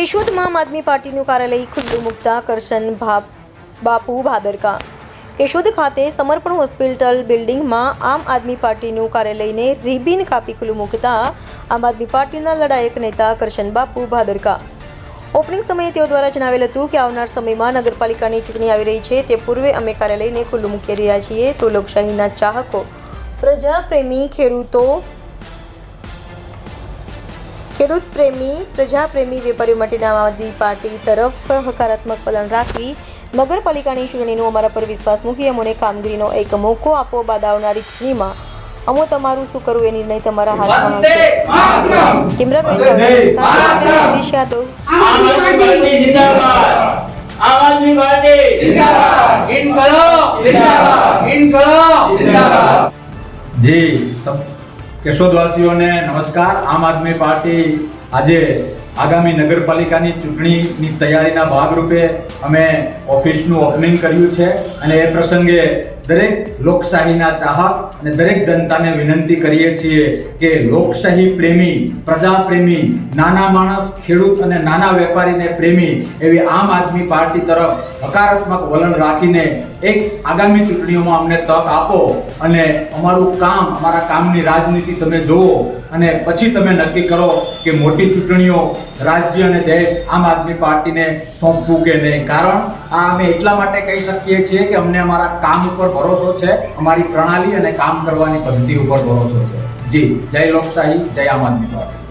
કેશોદમાં આમ આદમી પાર્ટીનું કાર્યાલય ખુલ્લું મૂકતા કરશન ભાપ બાપુ ભાદરકા. કેશોદ ખાતે સમર્પણ હોસ્પિટલ બિલ્ડિંગમાં આમ આદમી પાર્ટીનું કાર્યાલયને રિબિન કાપી ખુલ્લું મૂકતા આમ આદમી પાર્ટીના લડાયક નેતા કરશન બાપુ ભાદરકા. ઓપનિંગ સમયે તેઓ દ્વારા જણાવેલ હતું કે આવનાર સમયમાં નગરપાલિકાની ચૂંટણી આવી રહી છે તે પૂર્વે અમે કાર્યાલયને ખુલ્લું મૂકી રહ્યા છીએ તો લોકશાહીના ચાહકો, પ્રજાપ્રેમી ખેડૂતો ખેડૂત પ્રેમી પ્રજાપ્રેમી વેપારીઓ માટેના આમ આદમી પાર્ટી તરફ હકારાત્મક વલણ રાખી નગરપાલિકાની ચૂંટણીનો અમારા પર વિશ્વાસ મૂકી અમોને કામગીરીનો એક મોકો આપો બાદ આવનારી ચૂંટણીમાં અમો તમારું શું કરવું એ નિર્ણય તમારા હાથમાં હશે કેમેરામેન વંદે યાદવ આમ આદમી પાર્ટી જિંદાબાદ! આમ આદમી પાર્ટી જિંદાબાદ! ઇન કરો! ઇન કરો! જિંદાબાદ! જી સબ કેશોદવાસીઓને નમસ્કાર. આમ આદમી પાર્ટી આજે આગામી નગરપાલિકાની ચૂંટણીની તૈયારીના ભાગરૂપે અમે ઓફિસનું ઓપનિંગ કર્યું છે અને એ પ્રસંગે દરેક લોકશાહીના ચાહક અને દરેક જનતાને વિનંતી કરીએ છીએ કે લોકશાહી પ્રેમી પ્રજા પ્રેમી નાના માણસ, ખેડૂત અને નાના વેપારીને પ્રેમી એવી આમ આદમી પાર્ટી તરફ હકારાત્મક વલણ રાખીને એક આગામી ચૂંટણીઓમાં અમને તક આપો અને અમારું કામ, અમારા કામની રાજનીતિ તમે જુઓ અને પછી તમે નક્કી કરો કે મોટી ચૂંટણીઓ રાજ્ય અને દેશ આમ આદમી પાર્ટીને સોંપવું કે નહીં. કારણ આ અમે એટલા માટે કહી શકીએ છીએ કે અમને અમારા કામ ઉપર ભરોસો છે? અમારી પ્રણાલી અને કામ કરવાની પદ્ધતિ ઉપર ભરોસો છે. જી, જય લોકશાહી, જય આમ આદમી પાર્ટી.